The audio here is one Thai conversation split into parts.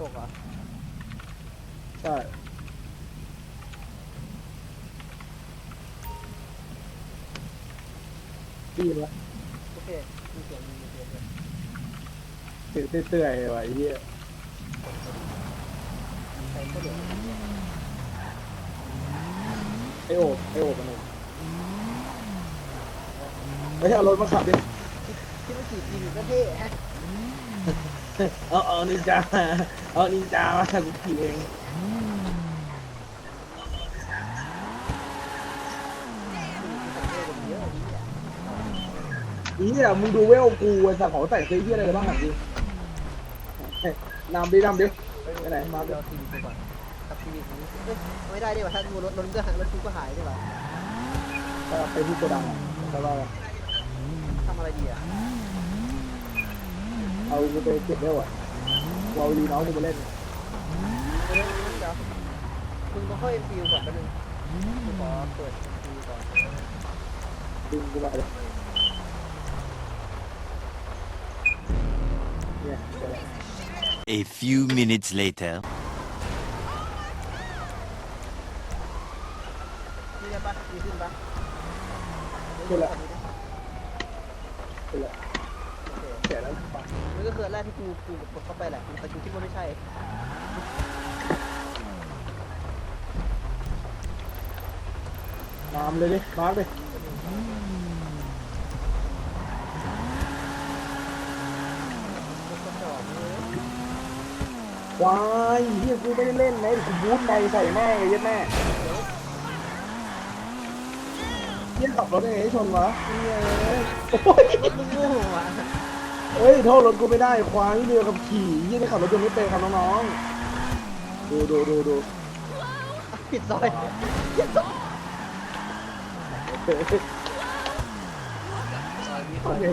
ตกเหรอใช่ดีละโอเคมีเสียงมีเสียงเลยเตื่อยเตื่อยๆว่ะไอ้เหี้ยใครก็เดือดไอโอบไอโอบมันเองไม่ใช่เอารถมาขับดิที่มันขี่จีนก็เท่ฮะเอาเอานินจา เอานินจามากูขี่เองเท่กว่าเยอะดีอะนี่เนี่ยมึงดูเวลกูไอ้สัตว์ของแต่งซื้อที่อะไรบ้างอะจริงนำดินำดิไปไหนมาเราทีวีกูก่อนกับทีวีนี้เอ้ยไม่ได้ดิว่ะถ้าดูรถรถก็หายรถกูก็หายดิว่ะก็ไปที่โกดังอะแล้วก็ทำอะไรดีอะเอากูไปเก็บเวลอะ กูเอาดีน้องกูมาเล่นเดี๋ยวเดี๋ยวคุณต้องเข้าเอ็มฟิวก่อนแป๊บนึงกูขอเปิดเอ็มฟิวก่อนดึงกูไปเลยเนี่ยเดี๋ยว A few minutes later. นี่ได้ปะดีขึ้นปะขึ้นละ โอ ขึ้นละ เค เสียแล้วปะ นี่ก็คืออันแรกที่กูกูกดเข้าไปแหละแต่กูคิดว่าไม่ใช่น้ำเลยดิมาร์กดิก็จะออกเลยวายเฮียกูไม่ได้เล่นไงกูบูทในใส่แม่ไอ้เหี้ยัดแม่เฮียขับรถยังไงให้ชนวะเฮียเอ้ยโอ้ยรถมึงโง่อะ เอ้ยโทษรถกูไม่ได้ควายเรือกับขี่เฮียนี่ขับรถยนต์ไม่เป็นครับน้องๆดูดูดูดูปิดซอยปิดซอยเฮ้ยซอยมีคโอนเค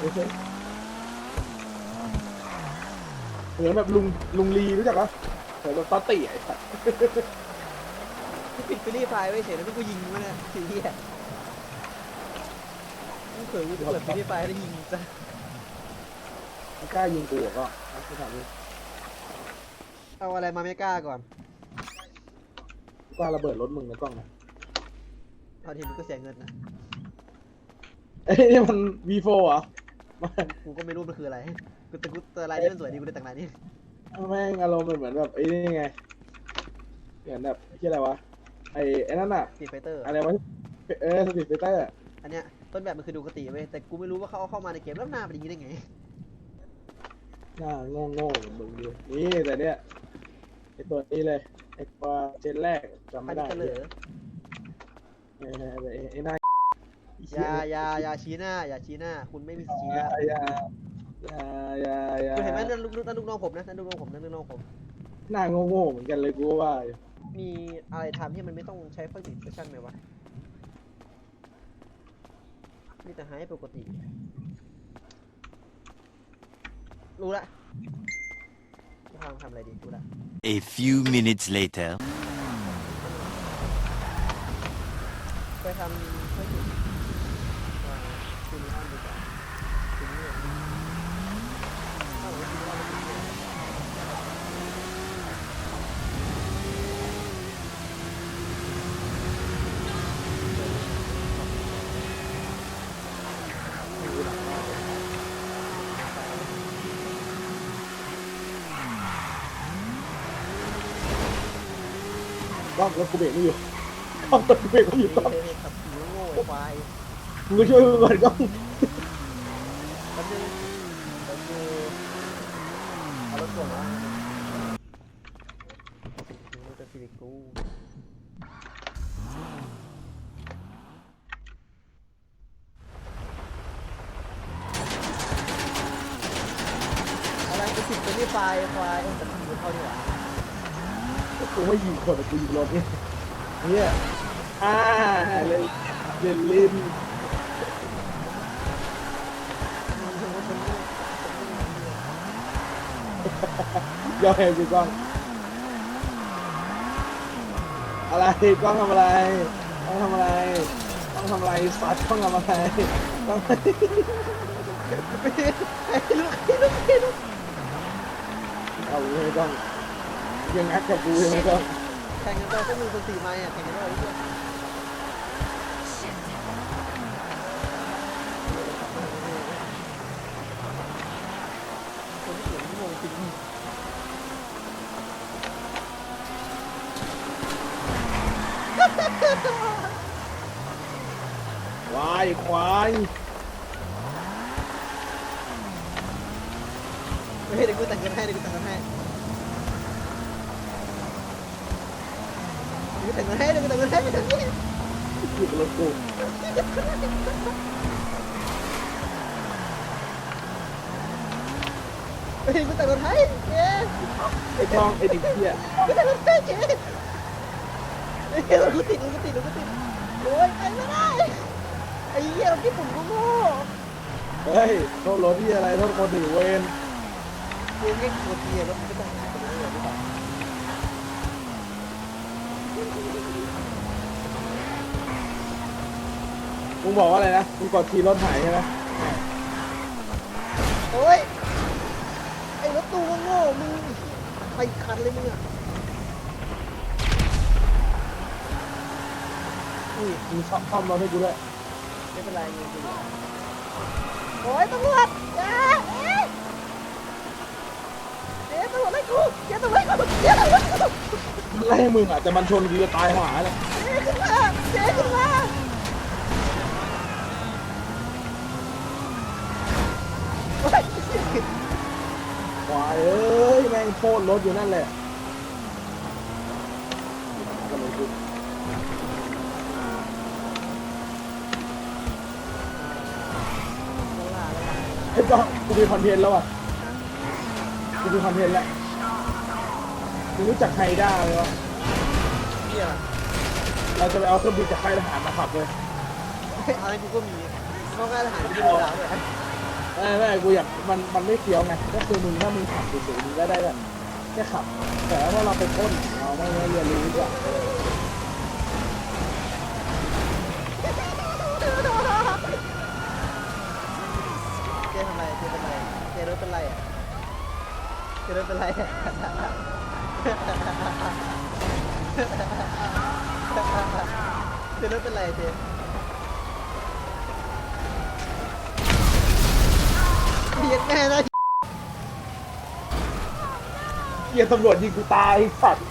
โอเคเหมือนแบบลุงลุงลีรู้จักปะเหมือนแบบตาตีไอ้สัสที่ปิดฟิลลี่ไฟไว้เฉยแล้วนี่กูยิงมันเนี่ยสีเหี้ยกูเผลอกูเปิดฟิลลี่ไฟแล้วยิงจ้ะ ไม่กล้ายิงกูก็ไม่ทำนี่เอาอะไรมาไม่กล้าก่อนกล้าระเบิดรถมึงนะกล้องนะเอาทีมันก็เสียเงินนะ เอ้ยนี่มัน V4 เหรอกูก็ไม่รู้มันคืออะไร กูแต่กูแต่ลายนี้มันสวยดีกูเลยแต่งลายนี้แม่งอารมณ์มันเหมือนแบบไอ้นี่ไงเหมือนแบบที่อะไรวะไอ้ไอ้นั่นอะสตรีทไฟเตอร์ อะไรวะเออสตรีทไฟเตอร์ อันเนี้ยต้นแบบมันคือดูกติเว้ยแต่กูไม่รู้ว่าเขาเอาเข้ามาในเกมแล้วหน้าเป็นอย่างนี้ได้ไง หน้าโง่โง่ๆมึงดูนี่แต่เนี้ยไอ้ตัวนี้เลยไอ้ตัวเจนแรกจำพัไม่นได้เฉลอเออไอ้ไอ้หน้าอย่าอย่าอย่าชี้หน้าอย่าชี้หน้า คุณไม่มีสิทธิ์ชี้หอย่าน้าอย่าอย่าอย่าอย่าคุณเห็นไหมนั่นลูกนั่นลูกน้องผมนะนั่นลูกน้องผมนั่นลูกน้องผม หน้าโง่โง่ๆเหมือนกันเลยกูว่าอยู่มีอะไรทำที่มันไม่ต้องใช้ positive expression ไหมวะ มีแต่ให้ปกติ รู้ละจะทำทำอะไรดีรู้ละ A few minutes later. ไปทำ positive ว่าซีรีออนดีกว่าซีรีส์ถ้าผมว่าซีรีออนเป็นซีรีส์ ก ล้องรถกูเบรกไม่อยู่กล้องรถกูเบรกไม่อยู่กล้องเฮ้ยขับขี่โง่ไอ้ควายมึงก็ช่วยกูก่อนกล้องแป๊บนึงเดี๋ยวกูเอารถส่งมาดูจะซีวิกกูอะไรกูผิดไปที่ไฟล์ควายแต่กูเข้าดีกว่า กูไม่ยิงคนแต่กูยิงรถเนี่ยเนี่ยอ่าเล่นเล่นลิ้นยอมแพ้กูกล้องอะไรกล้องทำอะไรกล้องทำอะไรกล้องทำอะไรสัตว์กล้องทำอะไรกล้องไอ้ลูกไอ้ลูกไอ้ลูกเอาเอาไม่ต้อง ยังงัดกับกูยังไม่ต้องแข่งกันไปก็มีคนสี่ไม้อะแข่งกันไปเรื่อยคนที่เขียนงงจริงวายควายเฮ้ยเดี๋ยวกูแต่งกันให้เดี๋ยวกูแต่งกันให้ เดี๋ยวกูแต่งกันให้เดี๋ยวกูแต่งกันให้เดี๋ยวกูแต่งรถกูเฮ้ยกูแต่งกันให้เจ๊ไอ้เด็กเหี้ยกูแต่งกันให้เจ๊เรากูติดรากูติดรากูติดโอ้ยไปไม่ได้ไอ้เหี้ยราที่ปุ่มกูโง่เฮ้ยโทษรถที่อะไรโทษคนถือเวรกูแค่กดเกียร์แล้วมันก็ต้องหายไปเลยหรือเปล่า มึงบอกว่าอะไรนะมึงกดทีรถหายใช่ไหมโอ้ยไอ้รถตู้โง่ๆมึงไปคันเลยมึงอะอุ้ยมึงซ่อมซ่อมรถให้กูด้วยไม่เป็นไรเงินกูอยู่โอ้ยตำรวจอย่าเอ๊ะเอ๊ะตำรวจไล่กูเจ๊ตำรวจไล่กูเจ๊ตำรวจไล่กูไล่มึงอะแต่มันชนกูจะตายหาเลยเจ๊ขึ้นมาเจ๊ขึ้นมาโอ้ย ค วายเอ้ย แม่งโทษรรถอยู่นั่นแหละเลยกูไอ้ยจ้องกูมีคอนเทนต์แล้วอะกูมีคอนเทนต์แล้วมึงรู้จักไฮด้าไหมวะเหี้ยเราจะไปเอาเครื่องบินจากค่ายทหารมาขับเลยอะไรกูก็มีเข้าค่ายทหารกูไม่มีดาวเลย ไม่ไม่กูอยากมันมันไม่เฟี้ยวไงก็คือมึงถ้ามึงขับสูงๆมึงก็ได้แบบแค่ขับ แต่ถ้าเราไปพ่นเราไม่ได้เรียนรู้อะเจ๊ทำไรเจ๊เป็นไรเจ๊รถเป็นไรอะเจ๊รถเป็นไรอะเจ๊รถเป็นไรเจ๊ เรียกแม่นะเกียร์ตำรวจยิงกูตายไอ้สัตว์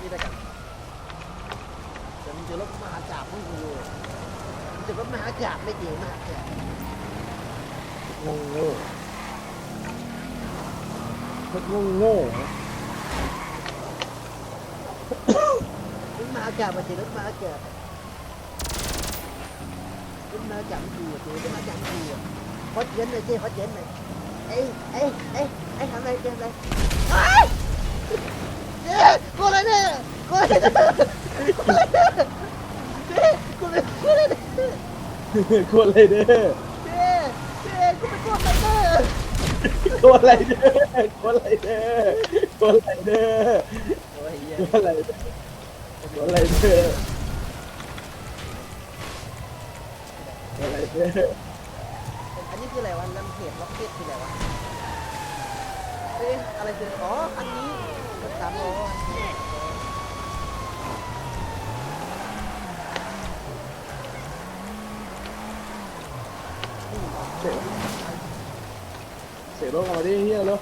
นี่แต่กันเดี๋ยวมึงเจอรถมหาจักรมึงกูมึงเจอรถมหาจักรไม่เจ๋งมากแกงงโง่โคตรงงโง่รถมหาจักรมาเจอรถมหาจักรรถมหาจักรมันกูเจอรถมหาจักร มันกูฮอตเย็นเลยเจ๊ฮอตเย็นเลยเอ้ยเอ้ยเอ้ยเอ้ยทำไรเจ๊ทำไรเอ้ยเจ๊กูอะไรเนี่ยกูอะไรเนี่ยกูอะไรเนี่ยเจ๊กูอะไรกูอะไรเนี่ยกดเลยเด้อเจ๊เจ๊กูเป็นคนอะไรเลยกดอะไรเด้อกดอะไรเด้อกดอะไรเด้อ โอันนี้คืออะไรวะลัมเพจล็อกเก็ตคืออะไรวะเอ๊ะอะไรคือ อ๋อ อันนี้รถสามล้อเสียเสียรถมาดิเฮียเร็ว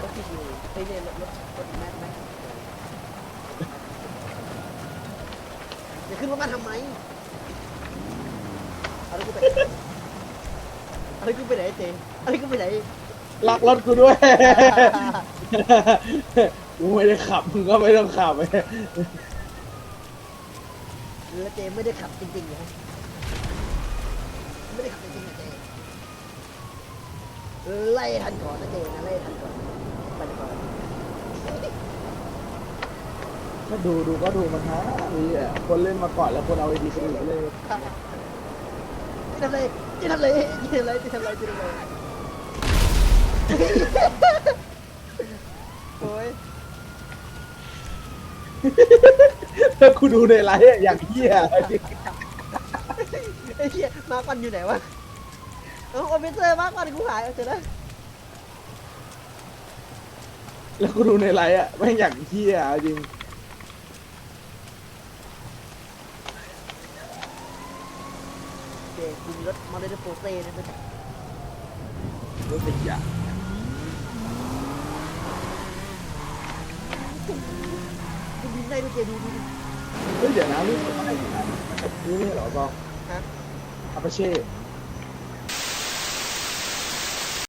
รถที่อยู่เฮ้เนี่ยรถรถรถแม็กแม็กจะขึ้นรถมาทำไม กูไปเอารถกูไปไหนเจเอารถกูไปไหนลักรถกูด้วย กูไม่ได้ขับ มึงก็ไม่ต้องขับแล้วเจไม่ได้ขับจริงๆเหรอไม่ได้ขับจริงๆนะเจไล่ทันก่อนนะเจนะไล่ทันก่อนไปเลยก่อนถ้าดูดูก็ดูมันฮะนี่อะคนเล่นมาก่อนแล้วคนเอาไอดีคนอื่นไปเลย ที่ทำอะไรที่ทำอะไรที่ทำอะไรที่ทำอะไรที่ทำอะไรโอ้ยถ้ากูดูในไลฟ์อะอย่างเหี้ยไอ้อ้เหี้ยมาก่อนอยู่ไหนวะเออโอเปเซอร์มาก่อนกูหายเอาเจอแล้วแล้วกูดูในไลฟ์อะไม่งอย่างเที่ยเอาจริง โอเค กูมีรถมาเลยโปรเต้นะรู้สึกอยากกูบินได้ด้วยเจดูดูดิเฮ้ยเดี๋ยวนะรู้สึกอะไรอยู่นะนี่ไม่ใช่เหรอบอกฮะอาปาเช่